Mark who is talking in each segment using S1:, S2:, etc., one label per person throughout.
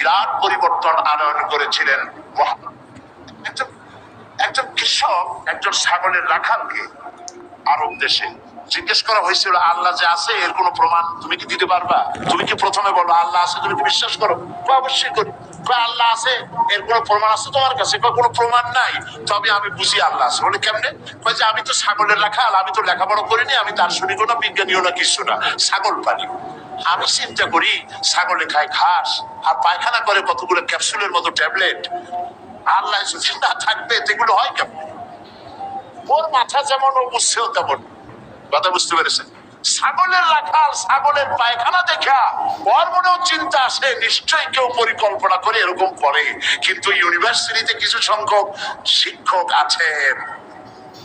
S1: বিরাট পরিবর্তন আনয়ন করেছিলেন একজন কৃষক, একজন ছাগলের রাখালকে আরব দেশে। জিজ্ঞেস করা হয়েছিল, আল্লাহ যে আছে, এর কোনো প্রমাণ তুমি কি দিতে পারবা? তুমি কি প্রথমে বলো, আল্লাহ আছে? তুমি কি বিশ্বাস করো? অবশ্যই করি। আল্লাহ আছে? এর কোনো প্রমাণ আছে তোমার কাছে? কোনো প্রমাণ নাই। তবে আমি বুঝি আল্লাহ আছে। বলে, কেমনে? যে, আমি তো ছাগলের রাখাল আমি তো লেখাপড়া করিনি, আমি দার্শনিকও না, বিজ্ঞানীও না কিছু না। ছাগল পানি আমি চিন্তা করি ছাগলে খায় ঘাস আর পায়খানা করে কতগুলো ক্যাপসুলের মতো ট্যাবলেট। আল্লাহ যদি না থাকবে এগুলো হয় কেমন? ওর মাথা যেমন, ও বুঝছেও তেমন। কথা বুঝতে পেরেছেন? ছাগলের রাখাল ছাগলের পায়খানা দেখা, ওর মনেও চিন্তা আসে, নিশ্চয়ই কেউ পরিকল্পনা করে এরকম করে। কিন্তু ইউনিভার্সিটিতে কিছু সংখ্যক শিক্ষক আছেন।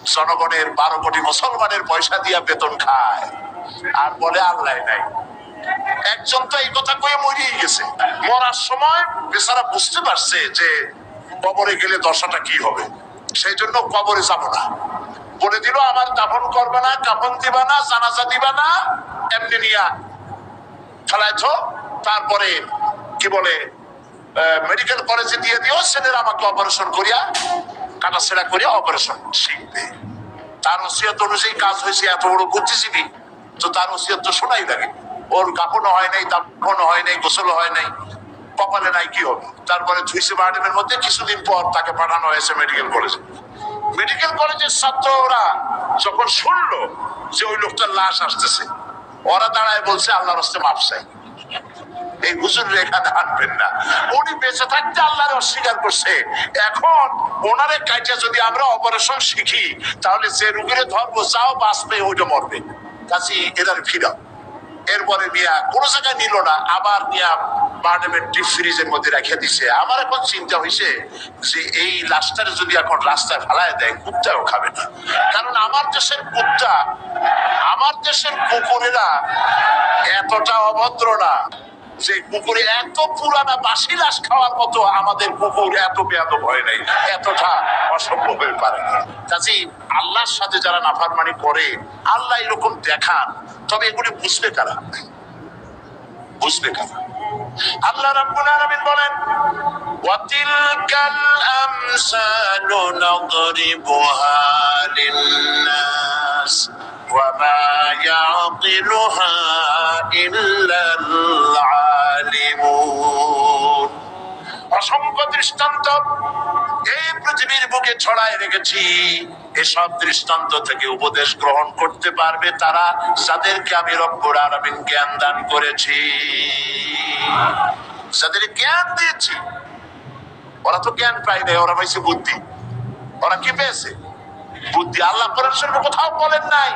S1: জনগণের বারো কোটি মুসলমানের পয়সা দিয়া বেতন খায়। আর বলে আল্লাহ নাই। একজন তো এই কথা কয়ে মরিয়ে গেছে। মরার সময় বেচারা বুঝতে পারছে যে কবরে গেলে দশাটা কি হবে। সেই জন্য কবরে যাব না। বলে দিল, আমার দাফন করবে না, কাফন দিবা না, জানাজা দিবা না, এমনি নিয়া ফেলাইছ। তারপরে কি বলে মেডিকেল কলেজে দিয়ে দিও, ছেলেরা আমাকে অপারেশন করিয়া কাটা ছেড়া করিয়া অপারেশন শিখবে। তার ওসিয়ত অনুযায়ী কাজ হয়েছে, এত বড় বুদ্ধিজীবী। তো তার ওসিয়ত তো শোনাই লাগে। ওর কাপড়ও হয় নাই দাফনও হয় নাই, গোসলও হয় নাই। কপালে নাই, কি হবে? তারপরে ধুইসে বার্ডেনের মধ্যে কিছুদিন পর তাকে পাঠানো হয়েছে মেডিকেল কলেজে মেডিকেল কলেজের ছাত্ররা যখন শুনলো যে ওই লোকটার লাশ আসতেছে, ওরা দাঁড়ায় বলছে, আল্লাহর হস্তে মাপ চাই। এই হুজুর এখানে আনবেন না। উনি বেঁচে থাকতে আল্লাহর অস্বীকার করছে। এখন ওনারে কাজে যদি আমরা অপারেশন শিখি, তাহলে যে রুগীরে ধরবো, যাও বাঁচবে, ওইটা মরবে। কাজী এদের ফিরাও এরপরে মিয়া কোনো জায়গায় নিল না, আবার মিয়া বার্ডেমের ফ্রিজের মধ্যে রাখিয়া দিছে। আমার এখন চিন্তা হয়েছে যে এই লাস্টার যদি এখন রাস্তায় ফেলায় দেয়, কুত্তাও খাবে না। কারণ আমার দেশের কুত্তা, আমার দেশের কুকুরেরা এতটা অভদ্র না। যে কুকুরে এত পুরানা বাসি লাশ খাওয়ার মতো আমাদের কুকুর এত বেয়াদ ভয় নেই, এতটা অসম্ভব হয়ে পারে। না কাজী, আল্লাহর সাথে যারা নাফারমানি করে, আল্লাহ এরকম দেখান, তবে এগুলি বুঝবে কারা? বুঝবে কারা? আল্লাহ রাব্বুল আলামিন বলেন ওয়াতিলকাল আমসালু নাদরিবুহা লিন্নাস ওয়ামা ইয়াকিলুহা ইল্লাল আলিমুন অসংখ্য দৃষ্টান্ত এই পৃথিবীর বুকে ছড়ায় রেখেছি। এসব দৃষ্টান্ত থেকে উপদেশ গ্রহণ করতে পারবে তারা যাদেরকে আমি রব্বুর আলামিন জ্ঞান দান করেছি। যাদের জ্ঞান দিয়েছি। ওরা তো জ্ঞান পাই নাই, ওরা পাইছে বুদ্ধি। ওরা কি পেয়েছে? বুদ্ধি আল্লাহ কোরআন কোথাও বলেন নাই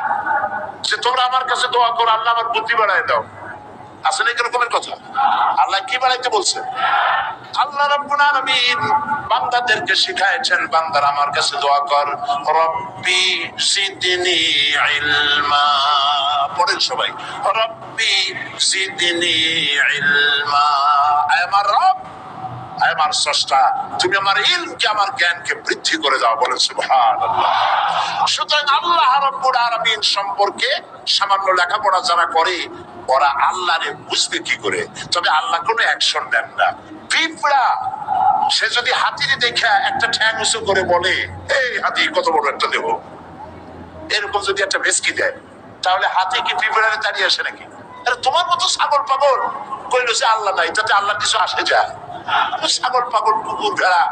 S1: যে তোমরা আমার কাছে দোয়া করো, আল্লাহ আমার বুদ্ধি বাড়ায় দাও। আসলে এরকমের কথা। আল্লাহ কি বাড়াইতে বলছে? আল্লাহ আলামিন বান্দাদেরকে শিখাইছেন, বান্দার আমার কাছে দোয়া কর, রব্বি ইলমা। পড়েন সবাই, রব্বি ইলমা। আমার রব আমার স্রষ্টা, তুমি আমার আমার জ্ঞানকে বৃদ্ধি করে দাও, বলেন সুবহানাল্লাহ। সুতরাং আল্লাহ রাব্বুল আলামিন সম্পর্কে সামান্য লেখাপড়া যারা করে ওরা আল্লাহরে বুঝবে কি করে? তবে আল্লাহ কোনো অ্যাকশন নেন না। পিঁপড়া, সে যদি হাতির দেখে একটা ঠ্যাং উঁচু করে বলে, এই হাতি, কত বড় একটা দেব এরকম যদি একটা ভেসকি দেয়, তাহলে হাতি কি পিঁপড়ারে দাঁড়িয়ে আসে নাকি? তোমার মতো ছাগল পাগল। কইলো যে, আল্লাহ নাই, তাতে আল্লাহ কিছু আসে যায় ছাগল পাগল, কুকুর, ভেড়া,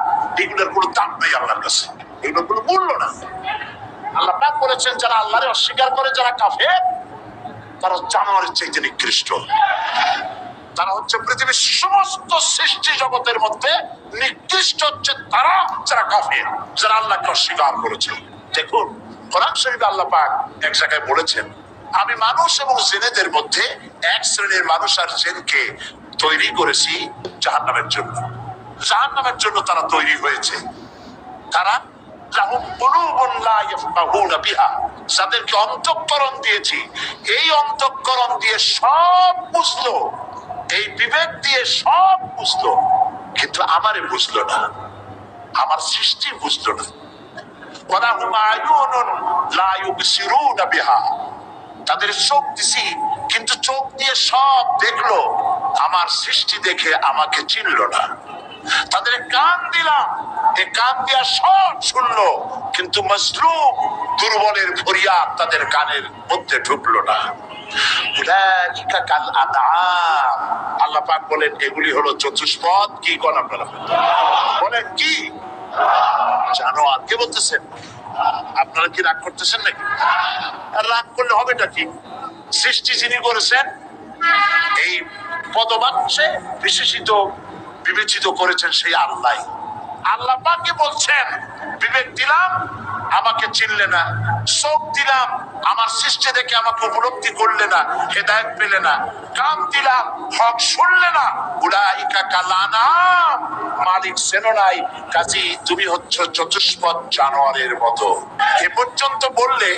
S1: এগুলোর কোনো দাম নেই আল্লাহর কাছে। এগুলোর কোনো মূল্য না। আল্লাহ পাক বলেছেন, যারা আল্লাহরে অস্বীকার করে, যারা কাফের তারা জানোয়ারের চাইতে নিকৃষ্ট। তারা হচ্ছে পৃথিবীর সমস্ত সৃষ্টি জগতের মধ্যে নিকৃষ্ট হচ্ছে তারা যারা কাফের, যারা আল্লাহকে অস্বীকার করেছে। দেখুন, কোরআন শরীফে আল্লাহ পাক এক জায়গায় বলেছেন, আমি মানুষ এবং জেনেদের মধ্যে এক শ্রেণির মানুষ আর জেনকে তৈরি করেছি জাহান্নামের জন্য। জাহান্নামের জন্য তারা তৈরি হয়েছে। তারা যাদেরকে অন্তঃকরণ দিয়েছি, এই অন্তঃকরণ দিয়ে সব বুঝলো, এই বিবেক দিয়ে সব বুঝলো, কিন্তু আমারে বুঝলো না। আমার সৃষ্টি বুঝলো না। তাদের চোখ দিছি, কিন্তু চোখ দিয়ে সব দেখল, আমার সৃষ্টি দেখে আমাকে চিনল না। তাদের কান দিলাম। কান দিয়া সব শুনলো। কিন্তু মজলুম দুর্বলের ফরিয়াদ তাদের কানের মধ্যে ঢুকলো না। আল্লাহ পাক বলেন, এগুলি হলো চতুষ্পদ। কি বলেন? কি? কে বলতেছেন? আপনারা কি রাগ করতেছেন নাকি? রাগ করলে হবেটা কি? সৃষ্টি যিনি করেছেন, এই পদবাচ্যে বিশেষিত বিবেচিত করেছেন সেই আল্লাহ। আল্লাহ পাকে বলছেন, বিবেক দিলাম, আমাকে চিনলে না। চোখ দিলাম, আমার সৃষ্টি দেখে আমাকে উপলব্ধি করলে না, হেদায়ত পেলে না। কান দিলাম, হক শুনলে না। উড়াইকা কালানা, মালিক সেনো নাই। কাজী, তুমি হচ্ছ চতুষ্পদ জানোয়ারের মতো। এ পর্যন্ত বললে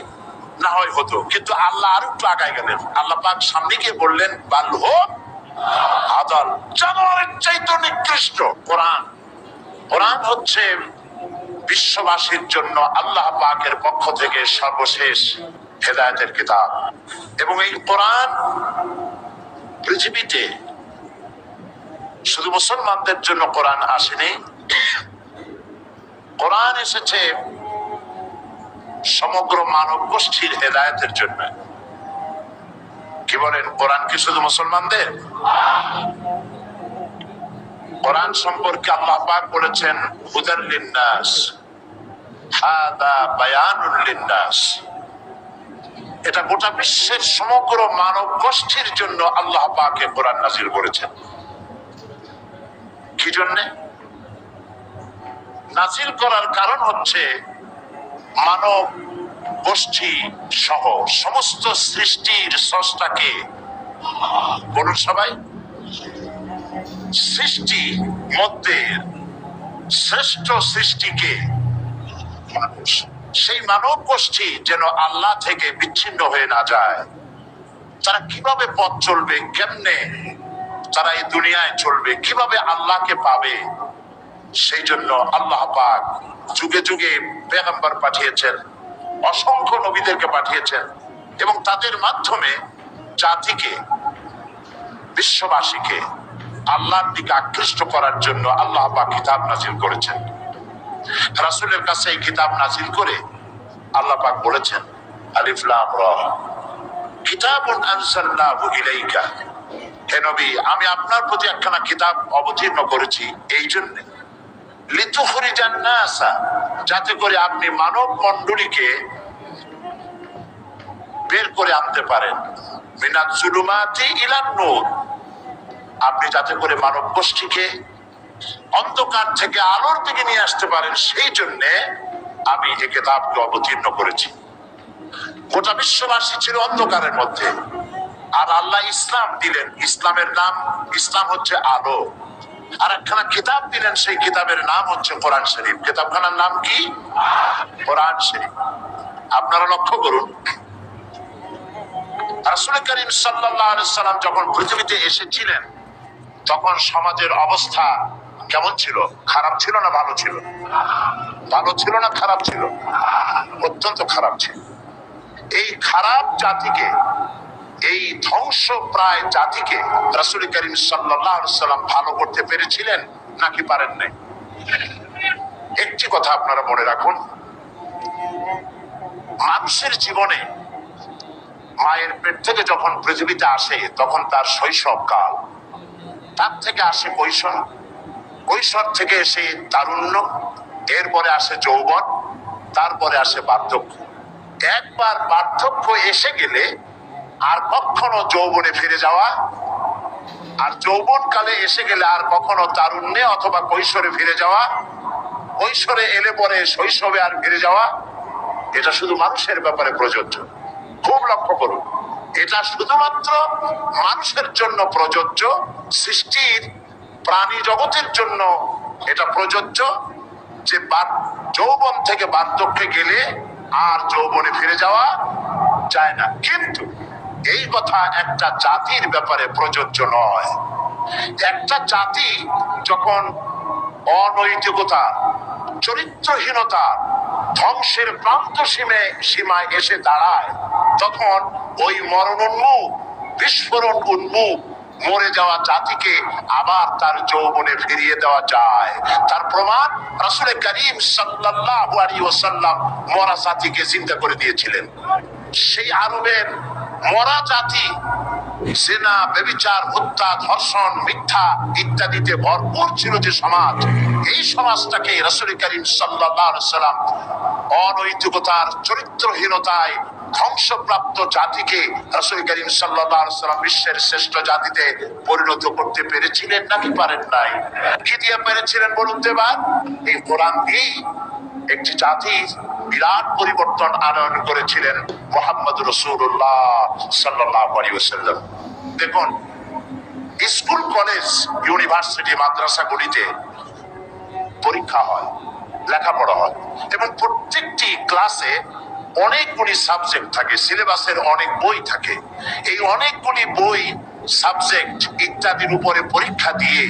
S1: না হয় হতো, কিন্তু আল্লাহ আর একটু আগায় গেলেন। আল্লাহ পাক সামনে গিয়ে বললেন, বাল হোক বিশ্ববাসীর জন্য আল্লাহ পাকের পক্ষ থেকে সর্বশেষ হেদায়তের কিতাব। এবং এই কোরআন পৃথিবীতে শুধু মুসলমানদের জন্য কোরআন আসেনি। কোরআন এসেছে সমগ্র মানব গোষ্ঠীর হেদায়তের জন্য। কি বলেন? কোরআন কি শুধু মুসলমানদের? কোরআন সম্পর্কে আল্লাহ পাক বলেছেন হুদার লিন্নাস। হাদা বায়ানুল লিন্নাস। এটা গোটা বিশ্বের সমগ্র মানব গোষ্ঠীর জন্য আল্লাহ পাকে কোরআন নাজির করেছেন। কি জন্যে? নাজিল করার কারণ হচ্ছে মানব গোষ্ঠী সহ সমস্ত সৃষ্টির বলুন সবাই। সৃষ্টি মধ্যে শ্রেষ্ঠ সৃষ্টিকে মানুষ, সেই মানব গোষ্ঠী যেন আল্লাহ থেকে বিচ্ছিন্ন হয়ে না যায়। তারা কীভাবে পথ চলবে, কেমনে তারা এই দুনিয়ায় চলবে, কীভাবে আল্লাহকে পাবে, সেই জন্য আল্লাহ পাক যুগে যুগে পেগম্বর পাঠিয়েছেন। অসংখ্য নবীদেরকে পাঠিয়েছেন এবং তাদের মাধ্যমে জাতিকে, বিশ্ববাসীকে আল্লাহর দিকে আকৃষ্ট করার জন্য আল্লাহ পাক কিতাব নাজিল করেছেন। রাসূলের কাছে এই কিতাব নাজিল করে আল্লাহ পাক বলেছেন, আলিফ লাম র। কিতাবুন আনসালনাহু ইলাইকা। হে নবী, আমি আপনার প্রতি একখানা কিতাব অবতীর্ণ করেছি এই জন্য লিতুখরিজান নাসা যাতে করে আপনি মানব মণ্ডলীকে বের করে আনতে পারেন। মিনাত জুলুমাতি ইলান নূর। আপনি যাতে করে মানব গোষ্ঠীকে অন্ধকার থেকে আলোর দিকে নিয়ে আসতে পারেন, সেই জন্য আমি এই কেতাবকে অবতীর্ণ করেছি। গোটা বিশ্ববাসী ছিল অন্ধকারের মধ্যে। আর আল্লাহ ইসলাম দিলেন। ইসলামের নাম, ইসলাম হচ্ছে আলো। আর একখানা কিতাব দিলেন, সেই কিতাবের নাম হচ্ছে কোরআন শরীফ। কিতাবখানার নাম কি? কোরআন শরীফ। আপনারা লক্ষ্য করুন, রাসূল করিম সাল্লাম যখন পৃথিবীতে এসেছিলেন, তখন সমাজের অবস্থা কেমন ছিল? খারাপ ছিল না ভালো ছিল? ভালো ছিল না খারাপ ছিল? অত্যন্ত খারাপ ছিল। এই খারাপ জাতিকে এই ধ্বংস প্রায় জাতিকে রাসূল করিম সাল্লাম ভালো করতে পেরেছিলেন নাকি পারেন নাই? একটি কথা আপনারা মনে রাখুন, মানুষের জীবনে মায়ের পেট থেকে যখন পৃথিবীতে আসে, তখন তার শৈশব কাল। তার থেকে আসে কৈশোর কৈশোর থেকে এসে তারুণ্য, এরপরে আসে যৌবন, তারপরে আসে বার্ধক্য। একবার বার্ধক্য এসে গেলে আর কখনো যৌবনে ফিরে যাওয়া। আর যৌবন কালে এসে গেলে আর কখনো তারুণ্যে অথবা কৈশোরে ফিরে যাওয়া। কৈশোরে এলে পরে শৈশবে আর ফিরে যাওয়া। এটা শুধু মানুষের ব্যাপারে প্রযোজ্য। খুব লক্ষ্য করুন, এটা শুধুমাত্র মানুষের জন্য প্রযোজ্য, সৃষ্টির, প্রাণী জগতের জন্য এটা প্রযোজ্য যে যৌবন থেকে বার্ধক্যে গেলে আর যৌবনে ফিরে যাওয়া যায় না। কিন্তু এই কথা একটা জাতির ব্যাপারে প্রযোজ্য নয়। একটা জাতি যখন অনৈতিকতা, চরিত্রহীনতা, ধ্বংসের প্রান্ত সীমে, সীমায় এসে দাঁড়ায়, তখন ওই মরণোন্মুখ, বিস্ফোরণ উন্মুখ, মরে যাওয়া জাতিকে আবার তার যৌবনে ফিরিয়ে দেওয়া যায়। তার প্রমাণ রাসূল করিম সাল্লাল্লাহু আলাইহি ওয়াসাল্লাম মরা জাতিকে চিন্তা করে দিয়েছিলেন। সেই আরবের মরা জাতি, সেনা, বেবিচার, হত্যা, ধর্ষণ, মিথ্যা ইত্যাদিতে ভরপুর ছিল যে সমাজ, এই সমাজটাকে রসুল করিম সাল্লাম অনৈতিকতার, চরিত্রহীনতায় ধ্বংসপ্রাপ্ত জাতিকে রসুল করিম সাল্লাম বিশ্বের শ্রেষ্ঠ জাতিতে পরিণত করতে পেরেছিলেন নাকি পারেন নাই? কি দিয়ে পেরেছিলেন বলুন তো এবার? এই কোরআন দিয়েই একটি জাতির বিরাট পরিবর্তন আনয়ন করেছিলেন মোহাম্মদ রসুল্লাহ সাল্লাহ আলী ওসাল্লাম দেখুন, স্কুল, কলেজ, ইউনিভার্সিটি, মাদ্রাসাগুলিতে পরীক্ষা হয়, লেখাপড়া হয় এবং প্রত্যেকটি ক্লাসে অনেকগুলি সাবজেক্ট থাকে, সিলেবাসের অনেক বই থাকে। এই অনেকগুলি বই, সাবজেক্ট ইত্যাদির উপরে পরীক্ষা দিয়ে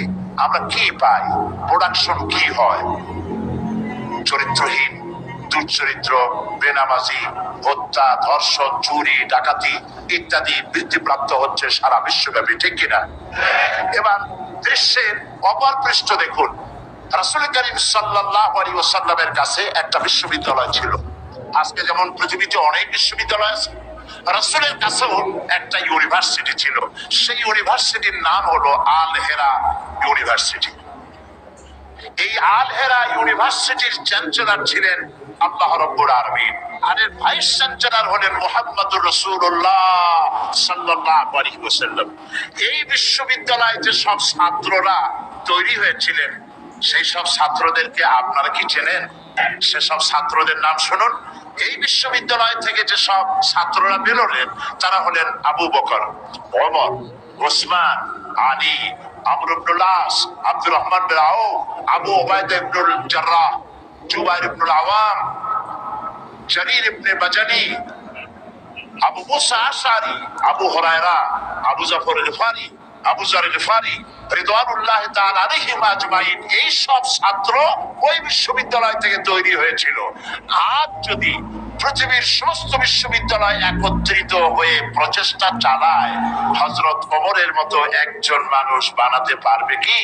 S1: আমরা কি পাই? প্রোডাকশন কি হয়? চরিত্রহীন দুর্চরিত্র বেনামাজি, হত্যা, ধর্ষণ, চুরি, ডাকাতি ইত্যাদি বৃদ্ধিপ্রাপ্ত হচ্ছে সারা বিশ্বব্যাপী, ঠিক কিনা? এবার দৃশ্যের অপর পৃষ্ঠ দেখুন। রাসুল করিম সাল্লাহ আলী ওসাল্লামের কাছে একটা বিশ্ববিদ্যালয় ছিল। আজকে যেমন পৃথিবীতে অনেক বিশ্ববিদ্যালয় আছে, রাসুলের কাছেও একটা ইউনিভার্সিটি ছিল। সেই ইউনিভার্সিটির নাম হলো আল হেরা ইউনিভার্সিটি। এই আল হেরা ইউনিভার্সিটির চ্যান্সেলর ছিলেন আল্লাহ আর এর ভাইস হলেন মোহাম্মদুর রসুল্লাহ সাল্লাল্লাহু আলাইহি ওয়াসাল্লাম। এই বিশ্ববিদ্যালয়ে যে সব ছাত্ররা তৈরি হয়েছিলেন, সেই সব ছাত্রদেরকে আপনারা কি চেনেন? সেসব ছাত্রদের নাম শুনুন। এই বিশ্ববিদ্যালয় থেকে যে সব ছাত্ররা বেরোলেন, তারা হলেন আবু বকর, ওমর, ওসমান, আলী আমর আস রহমান আবু ইবনুল জাররাহ, জুবাইর ইবনুল আওয়াম, জারির ইবনে বাজানি আবু মুসা আবু হরায়রা, আবু জাফর গফারি, আবু জার গফারি, রিদওয়ানুল্লাহ তাআলা আজমাইন, এই সব ছাত্র ওই বিশ্ববিদ্যালয় থেকে তৈরি হয়েছিল। আজ যদি পৃথিবীর সমস্ত বিশ্ববিদ্যালয় একত্রিত হয়ে প্রচেষ্টা চালায়। হজরত কবরের মতো একজন মানুষ বানাতে পারবে কি?